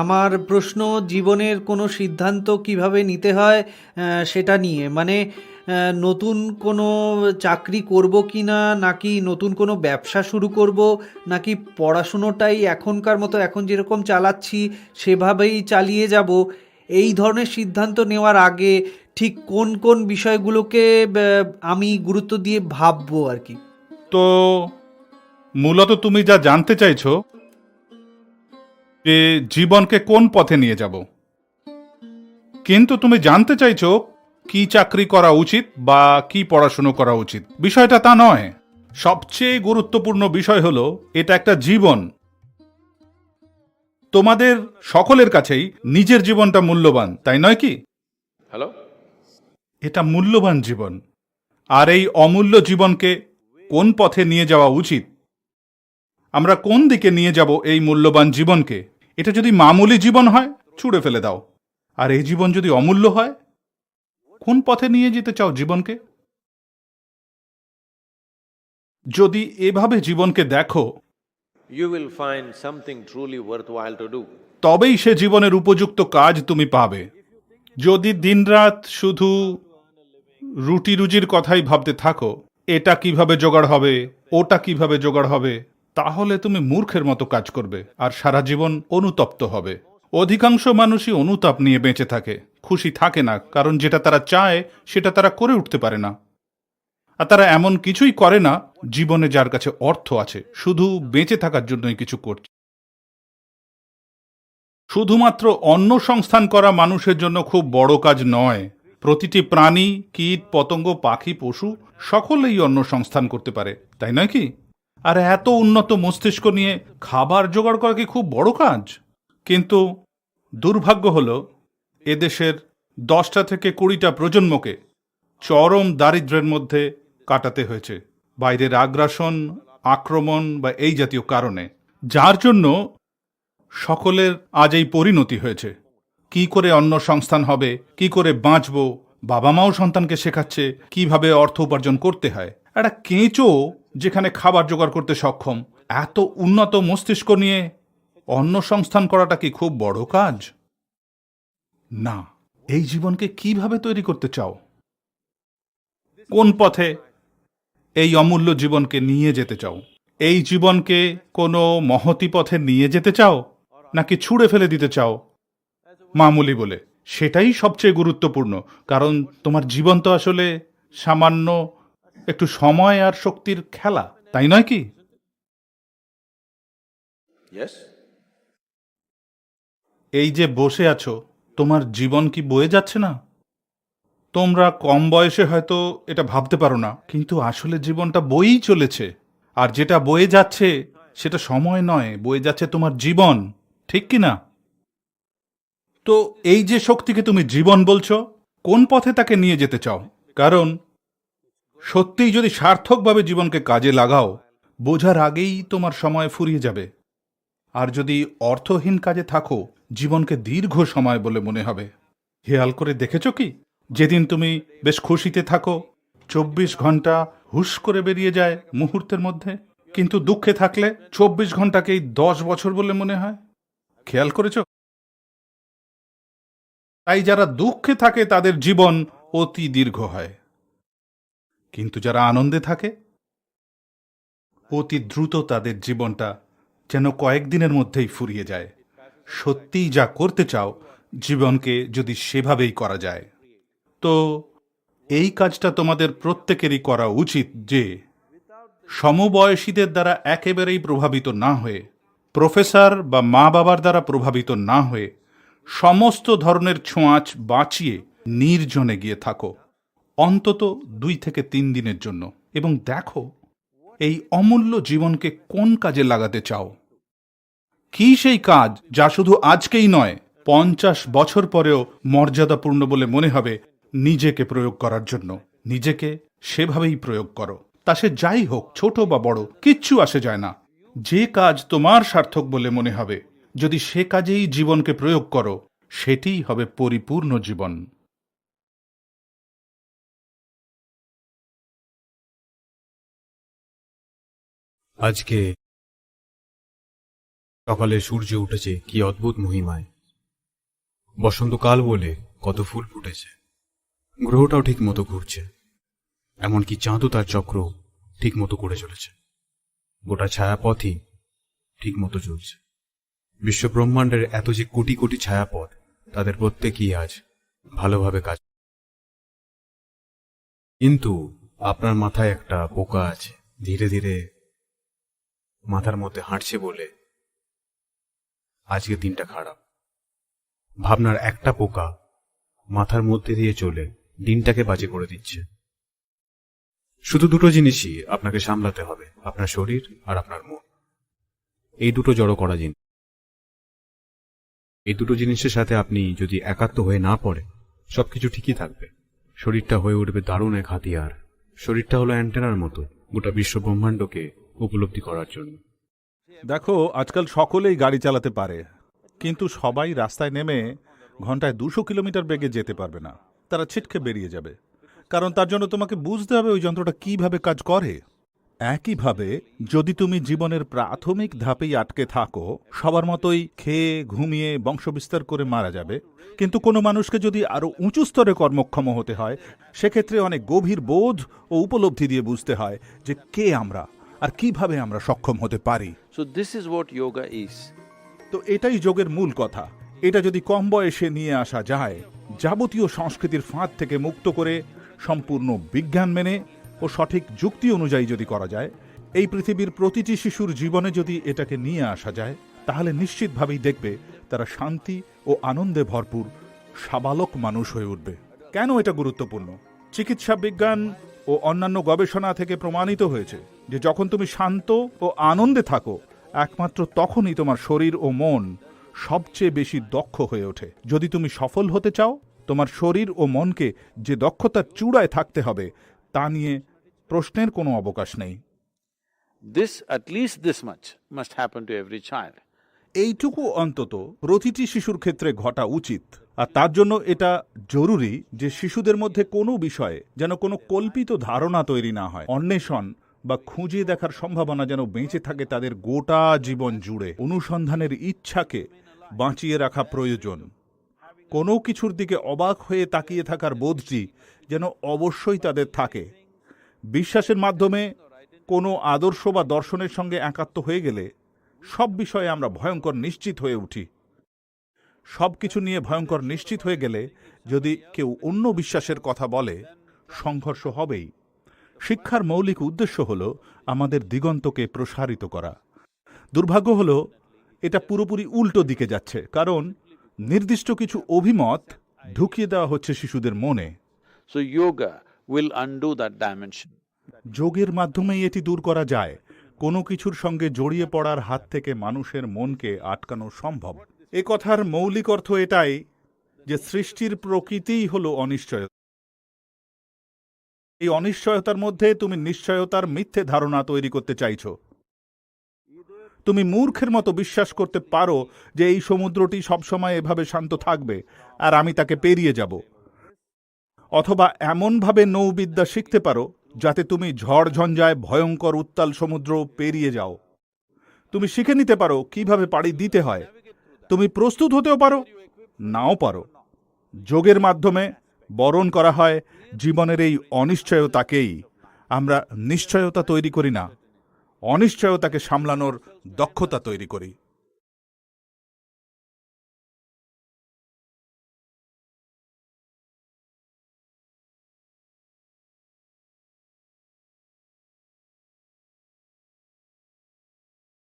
আমার প্রশ্ন, জীবনের কোনো সিদ্ধান্ত কীভাবে নিতে হয় সেটা নিয়ে। মানে নতুন কোনো চাকরি করব কি না, নাকি নতুন কোনো ব্যবসা শুরু করব, নাকি পড়াশুনোটাই এখনকার মতো, এখন যেরকম চালাচ্ছি, সেভাবেই চালিয়ে যাব। এই ধরনের সিদ্ধান্ত নেওয়ার আগে ঠিক কোন কোন বিষয়গুলোকে আমি গুরুত্ব দিয়ে ভাববো আর কি? তো মূলত তুমি যা জানতে চাইছো যে জীবনকে কোন পথে নিয়ে যাব। কিন্তু তুমি জানতে চাইছো কি চাকরি করা উচিত বা কি পড়াশুনো করা উচিত। বিষয়টা তা নয়। সবচেয়ে গুরুত্বপূর্ণ বিষয় হলো এটা একটা জীবন। তোমাদের সকলের কাছেই নিজের জীবনটা মূল্যবান তাই নয় কি? হ্যালো? এটা মূল্যবান জীবন। আর এই অমূল্য জীবনকে কোন পথে নিয়ে যাওয়া উচিত? আমরা কোন দিকে নিয়ে যাব এই মূল্যবান জীবনকে? এটা যদি মামুলি জীবন হয় ছুঁড়ে ফেলে দাও। আর এই জীবন যদি অমূল্য হয় কোন পথে নিয়ে যেতে চাও জীবনকে? যদি এভাবে জীবনকে দেখো. তবেই সে জীবনের উপযুক্ত কাজ তুমি পাবে। যদি দিনরাত শুধু রুটি রুজির কথাই ভাবতে থাকো এটা কীভাবে জোগাড় হবে ওটা কীভাবে জোগাড় হবে তাহলে তুমি মূর্খের মতো কাজ করবে আর সারা জীবন অনুতপ্ত হবে। অধিকাংশ মানুষই অনুতাপ নিয়ে বেঁচে থাকে, খুশি থাকে না, কারণ যেটা তারা চায়, সেটা তারা করে উঠতে পারে না। আর তারা এমন কিছুই করে না, জীবনে যার কাছে অর্থ আছে, শুধু বেঁচে থাকার জন্যই কিছু করছে। শুধুমাত্র অন্ন সংস্থান করা মানুষের জন্য খুব বড় কাজ নয়। প্রতিটি প্রাণী, কীট, পতঙ্গ, পাখি, পশু, সকলেই অন্ন সংস্থান করতে পারে, তাই নয় কি? আর এত উন্নত মস্তিষ্ক নিয়ে খাবার জোগাড় করা কি খুব বড় কাজ? কিন্তু দুর্ভাগ্য হল, এদেশের দশটা থেকে কুড়িটা প্রজন্মকে চরম দারিদ্র্যের মধ্যে কাটাতে হয়েছে। বাইরের আগ্রাসন, আক্রমণ বা এই জাতীয় কারণে। যার জন্য সকলের আজ এই পরিণতি হয়েছে। কি করে অন্য সংস্থান হবে, কি করে বাঁচব বাবা মাও সন্তানকে শেখাচ্ছে, কীভাবে অর্থ উপার্জন করতে হয়? একটা কেঁচো যেখানে খাবার জোগাড় করতে সক্ষম। এত উন্নত মস্তিষ্ক নিয়ে অন্য সংস্থান করাটা কি খুব বড় কাজ? না। এই জীবনকে কীভাবে তৈরি করতে চাও? কোন পথে এই অমূল্য জীবনকে নিয়ে যেতে চাও? এই জীবনকে কোনো মহতি পথে নিয়ে যেতে চাও? নাকি ছুঁড়ে ফেলে দিতে চাও? মামুলি বলে, সেটাই সবচেয়ে গুরুত্বপূর্ণ। কারণ তোমার জীবন তো আসলে সামান্য একটু সময় আর শক্তির খেলা তাই নয় কি? এই যে বসে আছো তোমার জীবন কি বয়ে যাচ্ছে না? তোমরা কম বয়সে হয়তো এটা ভাবতে পারো না কিন্তু আসলে জীবনটা বয়েই চলেছে। আর যেটা বয়ে যাচ্ছে সেটা সময় নয় বয়ে যাচ্ছে তোমার জীবন ঠিক কি না? তো এই যে শক্তিকে তুমি জীবন বলছো কোন পথে তাকে নিয়ে যেতে চাও? কারণ সত্যিই যদি সার্থকভাবে জীবনকে কাজে লাগাও, বোঝার আগেই তোমার সময় ফুরিয়ে যাবে। আর যদি অর্থহীন কাজে থাকো, জীবনকে দীর্ঘ সময় বলে মনে হবে। হেয়াল করে দেখেছ কি? যেদিন তুমি বেশ খুশিতে থাকো, চব্বিশ ঘণ্টা হুশ করে বেরিয়ে যায় মুহূর্তের মধ্যে। কিন্তু দুঃখে থাকলে চব্বিশ ঘন্টাকেই দশ বছর বলে মনে হয়। খেয়াল করেছ? তাই যারা দুঃখে থাকে, তাদের জীবন অতি দীর্ঘ হয়। কিন্তু যারা আনন্দে থাকে, অতি দ্রুত তাদের জীবনটা যেন কয়েকদিনের মধ্যেই ফুরিয়ে যায়। সত্যিই যা করতে চাও, জীবনকে যদি সেভাবেই করা যায়। তো, এই কাজটা তোমাদের প্রত্যেকেরই করা উচিত যে, সমবয়সীদের দ্বারা একেবারেই প্রভাবিত না হয়ে, প্রফেসর বা মা বাবার দ্বারা প্রভাবিত না হয়ে, সমস্ত ধরনের ছোঁয়াচ বাঁচিয়ে নির্জনে গিয়ে থাকো। অন্তত দুই থেকে তিন দিনের জন্য। এবং দেখো, এই অমূল্য জীবনকে কোন কাজে লাগাতে চাও? কি সেই কাজ যা শুধু আজকেই নয়, পঞ্চাশ বছর পরেও মর্যাদাপূর্ণ বলে মনে হবে নিজেকে প্রয়োগ করার জন্য। নিজেকে সেভাবেই প্রয়োগ করো। তা সে যাই হোক, ছোট বা বড়, কিচ্ছু আসে যায় না। যে কাজ তোমার সার্থক বলে মনে হবে, যদি সে কাজেই জীবনকে প্রয়োগ করো, সেটিই হবে পরিপূর্ণ জীবন। আজকে সকালে সূর্য উঠেছে, কি অদ্ভুত মহিমায়। বসন্তকাল বলে কত ফুল ফুটেছে। গ্রহটাও ঠিক মতো ঘুরছে, এমনকি চাঁদও তার চক্র ঠিক মতো করে চলেছে। গোটা ছায়াপথই ঠিক মতো চলছে বিশ্ব ব্রহ্মাণ্ডের এত যে কোটি কোটি ছায়াপথ, তাদের প্রত্যেকই আজ ভালোভাবে কাজ কিন্তু আপনার মাথায় একটা পোকা আছে, ধীরে ধীরে মাথার মধ্যে হাঁটছে বলে আজকে দিনটা খারাপ। ভাবনার একটা পোকা মাথার মধ্যে দিয়ে চলে, দিনটাকে বাজে করে দিচ্ছে। শুধু দুটো জিনিসই আপনাকে সামলাতে হবে, আপনার শরীর আর আপনার মন। এই দুটো জড়ো করা জিনিস। এই দুটো জিনিসের সাথে আপনি যদি একাত্ম হয়ে না পড়ে, সবকিছু ঠিকই থাকবে। শরীরটা হয়ে উঠবে দারুণ এক হাতিয়ার। শরীরটা হলো অ্যান্টেনার মতো, গোটা বিশ্ব ব্রহ্মাণ্ডকে উপলব্ধি করার জন্য। দেখো, আজকাল সকলেই গাড়ি চালাতে পারে, কিন্তু সবাই রাস্তায় নেমে ঘন্টায় দুশো কিলোমিটার বেগে যেতে পারবে না। তারা ছিটকে বেরিয়ে যাবে। কারণ তার জন্য তোমাকে বুঝতে হবে ওই যন্ত্রটা কীভাবে কাজ করে। একইভাবে, যদি তুমি জীবনের প্রাথমিক ধাপেই আটকে থাকো, সবার মতোই খেয়ে, ঘুমিয়ে, বংশবিস্তার করে মারা যাবে। কিন্তু কোনো মানুষকে যদি আরও উঁচু স্তরে কর্মক্ষম হতে হয়, সেক্ষেত্রে অনেক গভীর বোধ ও উপলব্ধি দিয়ে বুঝতে হয় যে কে আমরা। আর কীভাবে আমরা সক্ষম হতে পারি? What yoga is. তো এটাই যোগের মূল কথা। এটা যদি কম বয়সে নিয়ে আসা যায় যাবতীয় সংস্কৃতির ফাঁদ থেকে মুক্ত করে সম্পূর্ণ বিজ্ঞান মেনে ও সঠিক যুক্তি অনুযায়ী যদি করা যায় এই পৃথিবীর প্রতিটি শিশুর জীবনে যদি এটাকে নিয়ে আসা যায় তাহলে নিশ্চিতভাবেই দেখবে তারা শান্তি ও আনন্দে ভরপুর সাবালক মানুষ হয়ে উঠবে। কেন এটা গুরুত্বপূর্ণ? চিকিৎসা বিজ্ঞান ও অন্যান্য গবেষণা থেকে প্রমাণিত হয়েছে যে যখন তুমি শান্ত ও আনন্দে থাকো একমাত্র তখনই তোমার শরীর ও মন সবচেয়ে বেশি দক্ষ হয়ে ওঠে। যদি তুমি সফল হতে চাও তোমার শরীর ও মনকে যে দক্ষতার চূড়ায় থাকতে হবে তা নিয়ে প্রশ্নের কোনো অবকাশ নেই। This, at least this much, must happen to every child. এইটুকু অন্তত প্রতিটি শিশুর ক্ষেত্রে ঘটা উচিত। আর তার জন্য এটা জরুরি যে শিশুদের মধ্যে কোনো বিষয়ে যেন কোনো কল্পিত ধারণা তৈরি না হয়, অন্বেষণ বা খুঁজে দেখার সম্ভাবনা যেন বেঁচে থাকে তাদের গোটা জীবন জুড়ে। অনুসন্ধানের ইচ্ছাকে বাঁচিয়ে রাখা প্রয়োজন। কোনো কিছুর দিকে অবাক হয়ে তাকিয়ে থাকার বোধটি যেন অবশ্যই তাদের থাকে। বিশ্বাসের মাধ্যমে কোনো আদর্শ বা দর্শনের সঙ্গে একাত্ম হয়ে গেলে সব বিষয়ে আমরা ভয়ঙ্কর নিশ্চিত হয়ে উঠি। সব কিছু নিয়ে ভয়ঙ্কর নিশ্চিত হয়ে গেলে যদি কেউ অন্য বিশ্বাসের কথা বলে সংঘর্ষ হবেই। শিক্ষার মৌলিক উদ্দেশ্য হল আমাদের দিগন্তকে প্রসারিত করা। দুর্ভাগ্য হল এটা পুরোপুরি উল্টো দিকে যাচ্ছে কারণ নির্দিষ্ট কিছু অভিমত ঢুকিয়ে দেওয়া হচ্ছে শিশুদের মনে। Will undo that dimension. যোগের মাধ্যমেই এটি দূর করা যায়। কোনো কিছুর সঙ্গে জড়িয়ে পড়ার হাত থেকে মানুষের মনকে আটকানো সম্ভব। এ কথার মৌলিক অর্থ এটাই যে সৃষ্টির প্রকৃতিই হল অনিশ্চয়তা। এই অনিশ্চয়তার মধ্যে তুমি নিশ্চয়তার মিথ্যে ধারণা তৈরি করতে চাইছ। তুমি মূর্খের মতো বিশ্বাস করতে পারো যে এই সমুদ্রটি সবসময় এভাবে শান্ত থাকবে আর আমি তাকে পেরিয়ে যাব। অথবা এমনভাবে নৌবিদ্যা শিখতে পারো যাতে তুমি ঝড় ঝঞ্ঝায় ভয়ঙ্কর উত্তাল সমুদ্র পেরিয়ে যাও। তুমি শিখে নিতে পারো কীভাবে পাড়ি দিতে হয় তুমি প্রস্তুত হতেও পারো? নাও পারো। যোগের মাধ্যমে বরণ করা হয় জীবনের এই অনিশ্চয়তাকেই। আমরা নিশ্চয়তা তৈরি করি না। অনিশ্চয়তাকে সামলানোর দক্ষতা তৈরি করি।